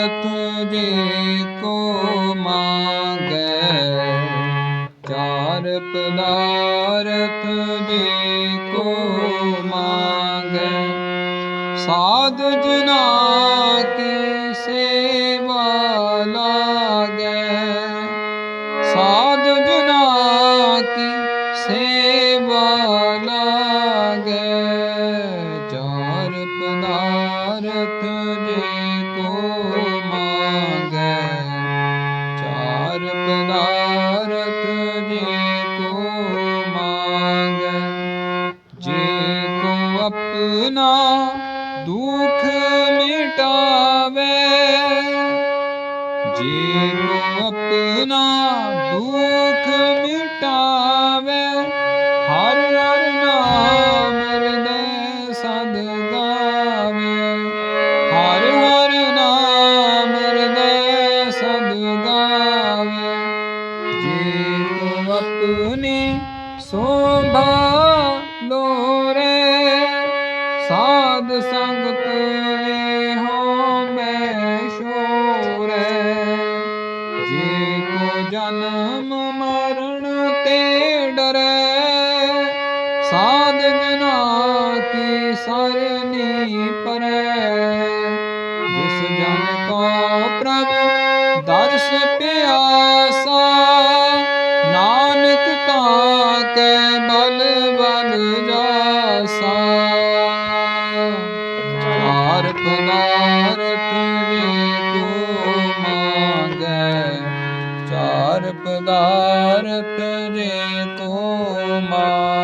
ਪਦਾਰਥ ਕੋ ਮਾਗੈ, ਚਾਰ ਪਦਾਰਥ ਜੇ ਕੋ ਮਾਗੈ। ਸਾਧ ਜਨਾ ਕੀ ਸੇਵਾ ਲਾਗੈ, ਸਾਧ ਜਨਾ ਕੀ ਸੇਵਾ ਲਾਗੈ। ਚਾਰ ਪਦਾਰਥ ਜੇ ਆਪਣਾ ਦੁਖ ਮਿਟਾਵੇ। ਜੇ ਕੋ ਆਪਣਾ ਦੁਖ ਮਿਟਾਵੇ, ਹਰ ਹਰ ਨਾਮ ਹਿਰਦੈ ਸਦ ਗਾਵੇ। ਹਰ ਹਰ ਨਾਮ ਹਿਰਦੈ ਸਦ ਗਾਵੇ। ਜੇ ਕੋ ਆਪਣੀ ਸੋਭਾ ਲੋਰੇ ਸਾਧ ਸੰਗਤ ਹੋ ਮੈਂ ਸ਼ੋਰੇ। ਜੇ ਕੋ ਜਨਮ ਮਰਨ ਤੇ ਡਰੇ, ਸਾਧ ਜਨਾ ਕੀ ਸਰਨੀ ਪਰੇ। ਜਿਸ ਜਨ ਕੋ ਪ੍ਰਭ ਦਰਸ ਪਿਆਸਾ, ਨਾਨਕ ਤਾਂ ਕੇ ਬਲ ਬਨ ਜਾ। ਪਦਾਰਥ ਵੇਖੋ ਮੰਗੈ। ਚਾਰ ਪਦਾਰਥ ਜੇ ਕੋ ਮਾ